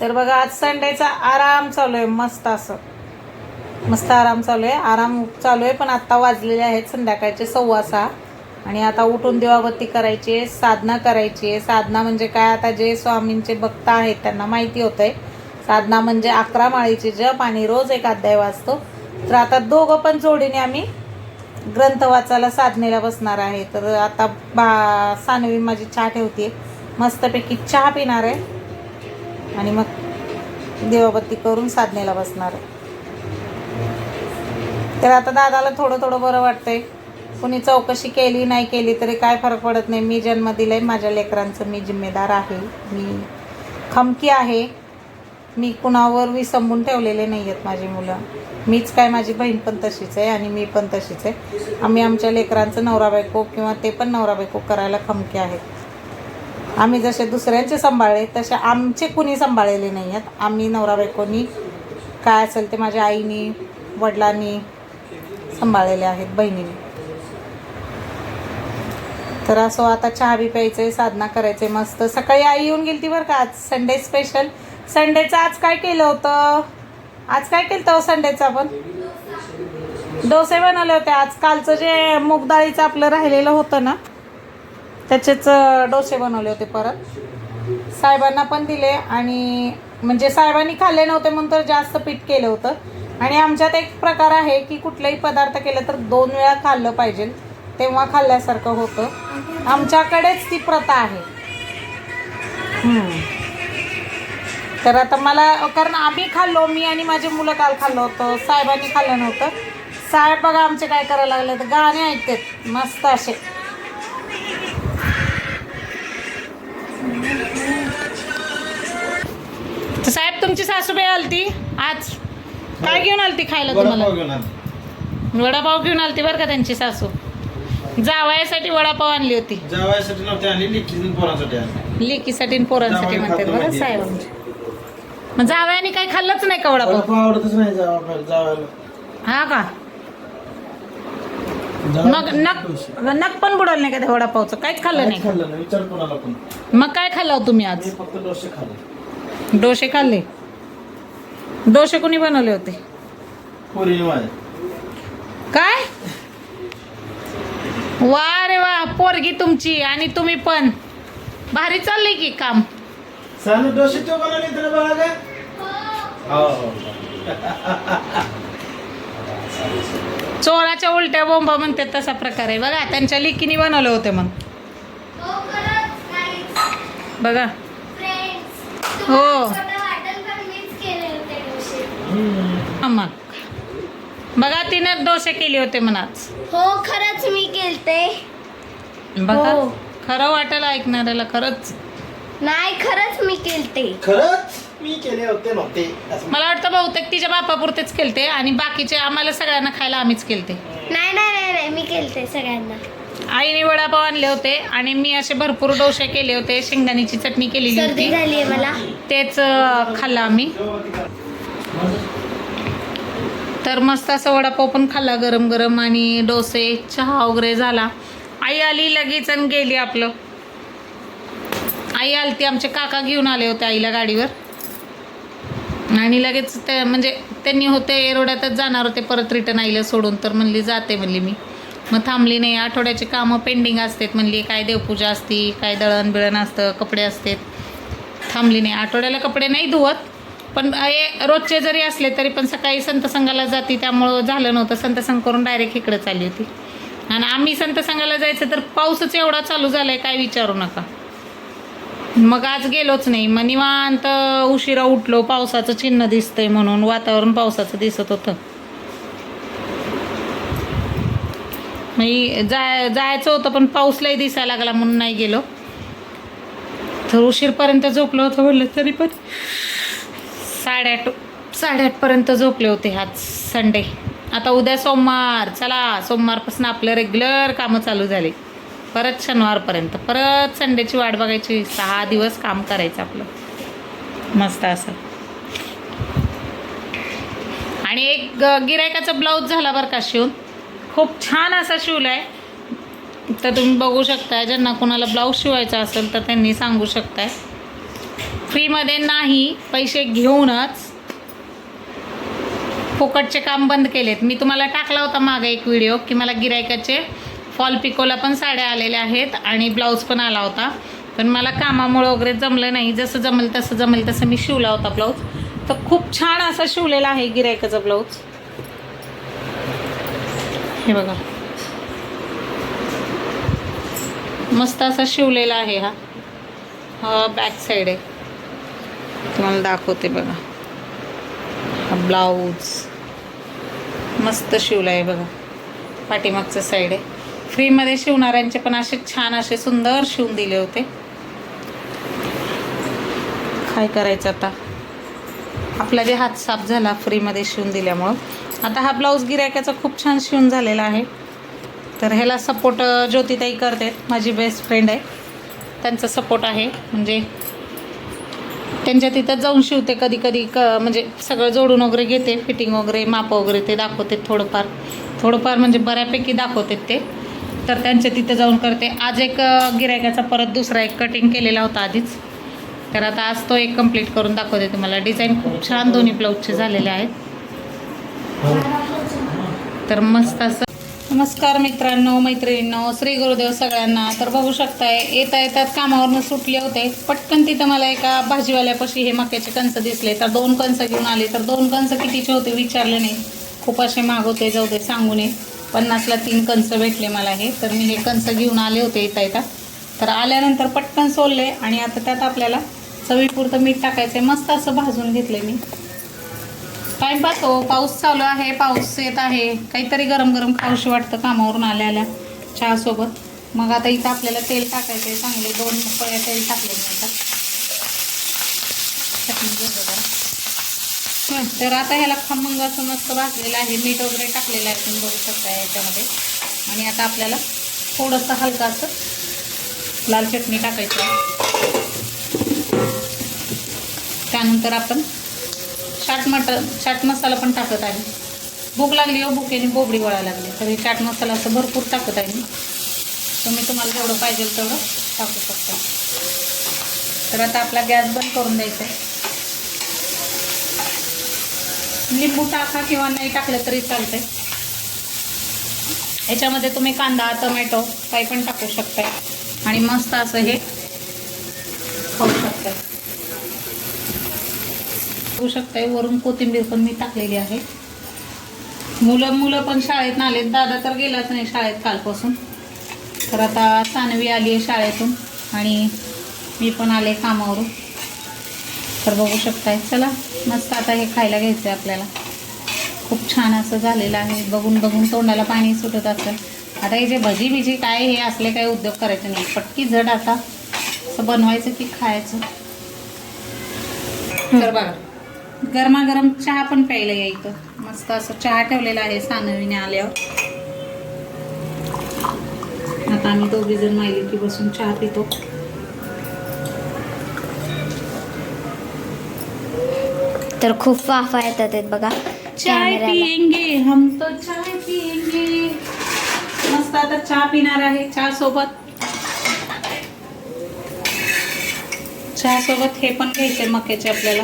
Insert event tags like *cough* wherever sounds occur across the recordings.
तर बघा आज संडेचा आराम चालू आहे मस्त असं. मस्त आराम चालू आहे. आराम चालू आहे पण आत्ता वाजलेले आहेत संध्याकाळचे सव्वा सहा. आणि आता उठून देवावती करायची आहे साधना करायची आहे. साधना म्हणजे काय? आता जे स्वामींचे भक्त आहेत त्यांना माहिती होतं आहे साधना म्हणजे अकरा माळीचे जप आणि रोज एक अध्याय वाचतो. तर आता दोघं पण जोडीने आम्ही ग्रंथ वाचायला साधनेला बसणार आहे. तर आता बा सानवी माझी चहा ठेवते मस्तपैकी चहा पिणार आहे. आणि मग देवाबत्ती करून साधनेला बसणार. आहे तर आता दादाला थोडं थोडं बरं वाटतंय. कुणी चौकशी केली नाही केली तरी काय फरक पडत नाही. मी जन्म दिलाय माझ्या लेकरांचं मी जिम्मेदार आहे. मी खमकी आहे. मी कुणावर विसंबून ठेवलेले नाही आहेत माझी मुलं. मीच काय माझी बहीण पण तशीच आहे आणि मी पण तशीच आहे. आम्ही आमच्या लेकरांचं नवरा बायको किंवा ते पण नवरा बायको करायला खमके आहेत. आम्ही जसे दुसऱ्यांचे सांभाळले तसे आमचे कुणी सांभाळलेले नाही आहेत. आम्ही नवरा बायकोनी काय असेल ते माझ्या आईनी वडिलांनी सांभाळलेले आहेत बहिणीने. तर असो आता चहा बी प्यायचं आहे साधना करायचं आहे मस्त. सकाळी आई येऊन गेली ती बरं का आज संडे स्पेशल संडेचं आज काय केलं होतं? आज काय केलं होतं संडेचं आपण? डोसे बनवले होते. आज कालचं जे मूगडाळीचं आपलं राहिलेलं होतं ना त्याचेच डोसे बनवले होते परत. साहेबांना पण दिले आणि म्हणजे साहेबांनी खाल्ले नव्हते म्हणून तर जास्त पीठ केलं होतं. आणि आमच्यात एक प्रकार आहे की कुठलाही पदार्थ केलं तर दोन वेळा खाल्लं पाहिजे. तेव्हा खाल्ल्यासारखं होतं. आमच्याकडेच ती प्रथा आहे. तर आता मला कारण आम्ही खाल्लो मी आणि माझी मुलं काल खाल्लं होतं साहेबांनी खाल्लं नव्हतं. साहेब बघा आमचे काय करायला लागले तर गाणे ऐकतात मस्त असे. तुमची सासूबाई आलती आज. काय घेऊन आलती खायला तुम्हाला? वडापाव घेऊन आलती बरं का त्यांची सासू. जावयासाठी वडापाव आणली होती. जेवायसाठी नव्हते आणि लिखी पोरांसाठी आणले. लेकीसाठी पोरांसाठी जावई म्हणतात खातो बरं माहिती. साहेब मग जावयाने काही खाल्लंच नाही का वडापाव? आवडतच नाही जावायला. हा का? मग नक नक पण बुडवलं नाही का त्या वडापावचं? काहीच खाल्लं नाही. मग काय खाल्लं हो तुम्ही आज? फक्त डोसे खाल्ले. डोसे खाल्ले? डोसे कोणी बनवले होते? काय? वा रे वा पोरगी तुमची आणि तुम्ही पण. भारी चाललंय की काम. सानू डोसे तो बनवले तर बघा काय हो. हो चोराच्या उलट्या बोंबा म्हणते तसा प्रकार आहे. बघा त्यांच्या लिकीने बनवले होते मग. बघा. हो. मग बघा तिने डोसे केले होते मनाच हो खरंच मी केलते. बघा हो. खरं वाटेल ऐकणाऱ्याला खरंच. नाही खरंच मी केलते. खरंच मी केले होते नव्हते. असं मला वाटतं बहुतेक तिच्या बापापुरतेच केलते आणि बाकीचे आम्हाला सगळ्यांना खायला आम्हीच केलते. नाही नाही नाही नाही मी केलते सगळ्यांना. आईने वडापाव आणले होते आणि मी असे भरपूर डोसे केले होते. शेंगदाण्याची चटणी केलेली सर्दी होती. झाली आहे मला. तेच अं, खाल्लं आम्ही. तर मस्त असं वडापाव पण खाल्ला गरम गरम आणि डोसे चहा वगैरे झाला. आई आली लगेच आणि गेली आपलं. आई आली ती आमचे काका घेऊन आले होते आईला गाडीवर. आणि लगेच ते म्हणजे त्यांनी होते एरोड्यातच जाणार होते परत रिटर्न आईला सोडून. तर म्हणली जाते म्हणली मी. मग थांबली नाही. आठवड्याचे कामं पेंडिंग असतात. म्हणली काय देवपूजा असती काय दळण बिळण असतं कपडे असतात. थांबली नाही. आठवड्याला कपडे नाही धुवत. पण हे रोजचे जरी असले तरी पण सकाळी संत संघाला जाती त्यामुळं झालं नव्हतं. संत संघ करून डायरेक्ट इकडे चालली होती. आणि आम्ही संत संघाला जायचं तर पाऊसच एवढा चालू झाला आहे काय विचारू नका. मग आज गेलोच नाही. मग निवांत उशिरा उठलो पावसाचं चिन्ह दिसतंय म्हणून वातावरण पावसाचं दिसत होतं. मग जाय जायचं होतं पण पाऊस दिसायला लागला म्हणून नाही गेलो. तर उशीरपर्यंत झोपलो होतं म्हटलं तरी पण साडेआठ साडेआठपर्यंत झोपले होते आज संडे आता उद्या सोमवार चला सोमवारपासून आपलं रेग्युलर कामं चालू झाले. परत शनिवारपर्यंत. परत संडेची वाट बघायची. सहा दिवस काम करायचं आपलं. मस्त असं. आणि एक गिरायकाचा ब्लाऊज झाला बरं का शिवून. खूप छान असा शिवला आहे तर तुम्ही बघू शकताय ज्यांना कोणाला ब्लाऊज शिवायचा असेल तर त्यांनी सांगू शकताय. फ्रीमध्ये नाही पैसे घेऊनच फुकटचे काम बंद केलेत. मी तुम्हाला टाकला होता मागे एक व्हिडिओ की मला गिरायकाचे फॉल पिकोला पण साड्या आलेल्या आहेत आणि ब्लाऊज पण आला होता. पण मला कामामुळं वगैरे जमलं नाही. जसं जमेल तसं जमेल तसं मी शिवला होता ब्लाऊज. तर खूप छान असा शिवलेला आहे गिरायकाचा ब्लाऊज. हे बघा. मस्त असा शिवलेला आहे हा. हा बॅक साईड आहे. तुम्हाला दाखवते बघा. हा ब्लाऊज. मस्त शिवला आहे बघा. पाठीमागचं साईड आहे. फ्रीमध्ये शिवणाऱ्यांचे पण असे छान असे सुंदर शिवून दिले होते. काय करायचं आता? आपला जे हात साफ झाला फ्रीमध्ये शिवून दिल्यामुळं. आता हा ब्लाऊज गिरायकाचा खूप छान शिवून झालेला आहे. तर ह्याला सपोर्ट ज्योतिताई करते माझी बेस्ट फ्रेंड आहे. त्यांचा सपोर्ट आहे. म्हणजे त्यांच्या तिथं जाऊन शिवते कधी कधी क म्हणजे सगळं जोडून वगैरे घेते फिटिंग वगैरे माप वगैरे ते दाखवते थोडंफार. थोडंफार म्हणजे बऱ्यापैकी दाखवते ते. तर त्यांच्या तिथं जाऊन करते. आज एक गिरायकाचा परत दुसरा एक कटिंग केलेला होता आधीच. तर आता आज तो एक कंप्लीट करून दाखवते तुम्हाला. डिझाईन खूप छान दोन्ही ब्लाऊजचे झालेले आहेत. तर मस्त असं नमस्कार मित्रांनो मैत्रिणींनो श्री गुरुदेव सगळ्यांना. तर बघू शकताय येता येतात कामावरनं सुटले होते. पटकन तिथं मला एका भाजीवाल्यापाशी हे मक्याचे कंस दिसले. तर दोन कंस घेऊन आले. तर दोन कंस कितीचे होते विचारले नाही. खूप असे मागवते जाऊ दे सांगू नये. पन्नासला तीन कंस भेटले मला हे. तर मी हे कंस घेऊन आले होते येता येता. तर आल्यानंतर पटकन सोलले आणि आता त्यात आपल्याला चवीपुरतं मीठ टाकायचं आहे मस्त असं भाजून घेतलं मी. टाइमपास हो. पाऊस चालू आहे पाऊस येत आहे. काहीतरी गरम गरम खाऊशी वाटतं कामावरून आल्या आल्या चहासोबत. मग आता इथं आपल्याला तेल टाकायचं आहे चांगले दोन पळ्या तेल टाकले आता. चटणी तर आता ह्याला खमंग असं मस्त भाजलेलं आहे. मीठ वगैरे टाकलेलं आहे तुम्ही बघू शकता याच्यामध्ये. आणि आता आपल्याला थोडंसं हलकं असं लाल चटणी टाकायची आहे. त्यानंतर आपण चाट मटर चाट मसाला पण टाकत आहे. भूक लागली हो भुकेने बोबडी वळा लागली. तर हे चाट मसाला असं भरपूर टाकत आहे मी. तुम्ही तुम्हाला जेवढं पाहिजे तेवढं टाकू शकता. तर आता आपला गॅस बंद करून द्यायचा आहे. लिंबू टाका किंवा नाही टाकलं तरी चालतंय. याच्यामध्ये तुम्ही कांदा टोमॅटो काही पण टाकू शकताय. आणि मस्त असं हे खाऊ शकताय बघू शकताय. वरून कोथिंबीर पण मी टाकलेली आहे. मुलं मुलं पण शाळेत आलेत. दादा तर गेलाच नाही शाळेत कालपासून. तर आता सानवी आली आहे शाळेतून आणि मी पण आले कामावरून. तर बघू शकताय. चला मस्त आता हे खायला घ्यायचं आहे आपल्याला. खूप छान असं झालेलं आहे. बघून बघून तोंडाला पाणी सुटत असेल आता हे जे भजी बिजी काय हे असले काय उद्योग करायचे नाही. पटकी झड आता. असं बनवायचं की खायचं. तर बघा. गरमागरम चहा पण प्यायला या इथं. मस्त असं चहा ठेवलेला आहे सानवीने आल्यावर. आता आम्ही दोघी जण माहिती की बसून चहा पितो. तर खूप वाफा येतात आहेत बघा. चाय. पिएंगे हम तो चाय पिएंगे मस्त आता चहा पिणार आहे चहा सोबत. चहा सोबत हे पण घ्यायचे मक्याचे आपल्याला.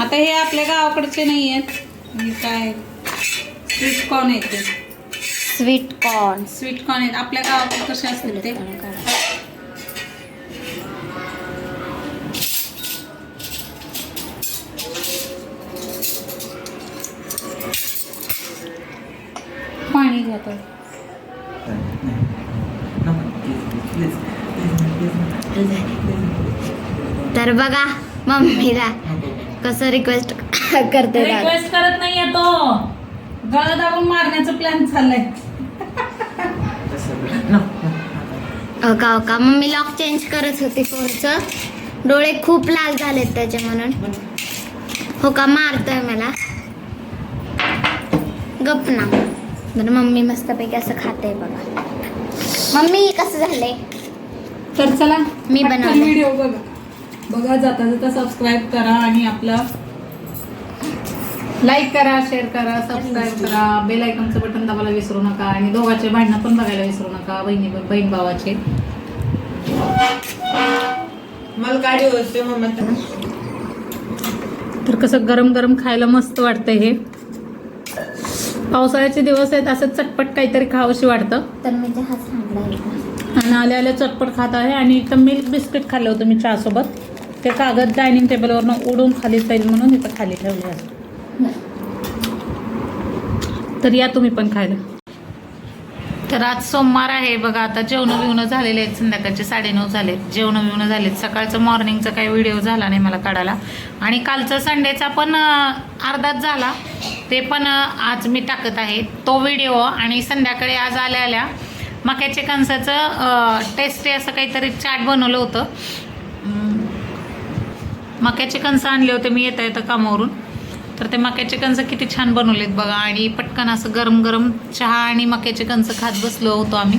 आता हे आपल्या गावाकडचे नाही आहेत. हे काय? स्वीट कॉर्न आहेत ते. स्वीट कॉर्न स्वीट कॉर्न आहेत. आपल्या गावाकडे कसे असतील ते? पाणी घ्या तर बघा मम्मीला कसं रिक्वेस्ट *coughs* करते दादा. रिक्वेस्ट करत नाहीये तो. गळ दाबून मारण्याचा प्लॅन चाललाय. हो का हो का? मम्मी लॉक चेंज करत होती फोनचं. डोळे खूप लाल झालेत त्याचे म्हणून. हो का? मारतोय मला. गप ना. तर मम्मी मस्तपैकी असं खाते बघा. मम्मी कसं झालंय? तर चला मी पटकन बनवलंय. व्हिडिओ बघा. बघा जाता जाता सबस्क्राईब करा आणि आपला लाईक करा शेअर करा सबस्क्राईब करा. बेल आयकॉनचं बटन दाबायला विसरू नका आणि दोघांचे भांडणं पण बघायला विसरू नका. बहिणी बहीण भावाचे. मला गाडी होते तर कसं गरम गरम खायला मस्त वाटतं हे. पावसाळ्याचे दिवस आहेत असं चटपट काहीतरी खावंशी वाटतं. तर मी आणि आले आले चटपट खात आहे आणि इथं मिल्क बिस्किट खाल्लं होतं मी चहासोबत. ते कागद डायनिंग टेबलवरनं उडून खाली जाईल म्हणून इथं खाली ठेवले असते. तर या तुम्ही पण खायला. तर आज सोमवार आहे बघा आता जेवणं बिवणं झालेले आहेत संध्याकाळचे साडेनऊ झालेत. जेवणं बिवणं झालेत. सकाळचं मॉर्निंगचा काही व्हिडिओ झाला नाही मला काढायला. आणि कालचा संडेचा पण अर्धाच झाला. ते पण आज मी टाकत आहे. तो व्हिडिओ आणि संध्याकाळी आज आल्या आल्या मक्याचे कणसाचं टेस्टी असं काहीतरी चाट बनवलं होतं. मक्याचे कणसं आणले होते मी येता येतं कामावरून. तर ते मक्याचे कणसं किती छान बनवलेत बघा. आणि पटकन असं गरम गरम चहा आणि मक्याचे कणसं खात बसलो होतो आम्ही.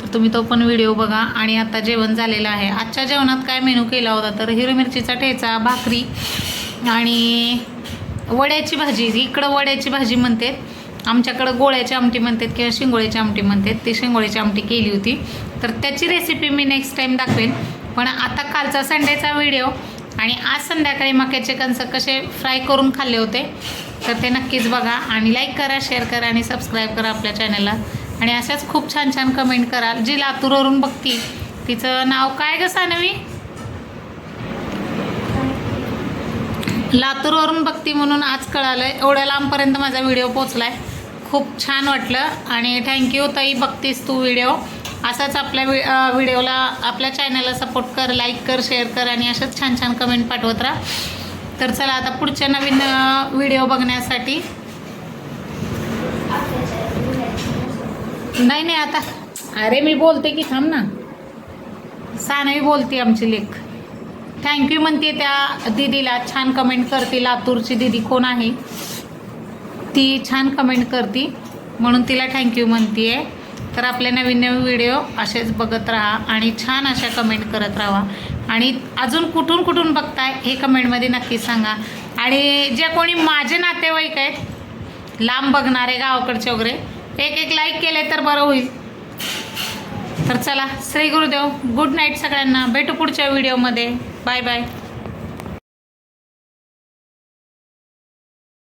तर तुम्ही तो पण व्हिडिओ बघा. आणि आता जेवण झालेलं आहे. आजच्या जेवणात काय मेनू केला होता? तर हिरो मिरचीचा ठेचा भाकरी आणि वड्याची भाजी. इकडं वड्याची भाजी म्हणते आमच्याकडं गोळ्याची आमटी म्हणतात किंवा शिंगोळ्याची आमटी म्हणतात. ती शिंगोळ्याची आमटी केली होती. तर त्याची रेसिपी मी नेक्स्ट टाईम दाखवेन. पण आता कालचा संडेचा व्हिडिओ आणि आज संध्याकाळी मक्याचे कणसं कसे फ्राय करून खाल्ले होते तर ते नक्कीच बघा आणि लाईक करा शेअर करा आणि सबस्क्राईब करा आपल्या चॅनलला आणि अशाच खूप छान छान कमेंट कराल. जी लातूरवरून बघती तिचं नाव काय ग सानवी? लातूरवरून बघती म्हणून आज कळालं एवढ्या लांबपर्यंत माझा व्हिडिओ पोचलाय खूप छान वाटलं आणि थँक्यू ताई बघतीस तू व्हिडिओ असाच आपल्या वि व्हिडिओला आपल्या चॅनलला सपोर्ट कर लाईक कर शेअर कर आणि अशाच छान छान कमेंट पाठवत राहा. तर चला आता पुढच्या नवीन व्हिडिओ बघण्यासाठी. नाही नाही आता. अरे मी बोलते की थांब ना. सानवी बोलते आमची लेख. थँक्यू म्हणते त्या दीदीला. छान कमेंट करते. लातूरची दीदी कोण आहे? ती छान कमेंट करते. म्हणून तिला थँक्यू म्हणते आहे तर आपले नवीन नवीन व्हिडिओ असेच बघत राहा आणि छान अशा कमेंट करत राहा. आणि अजून कुठून कुठून बघताय हे कमेंटमध्ये नक्की सांगा. आणि जे कोणी माझे नातेवाईक आहेत लांब बघणारे गावाकडचे वगैरे एक एक लाईक केले तर बरं होईल. तर चला श्री गुरुदेव गुड नाईट सगळ्यांना. भेटू पुढच्या व्हिडिओमध्ये बाय बाय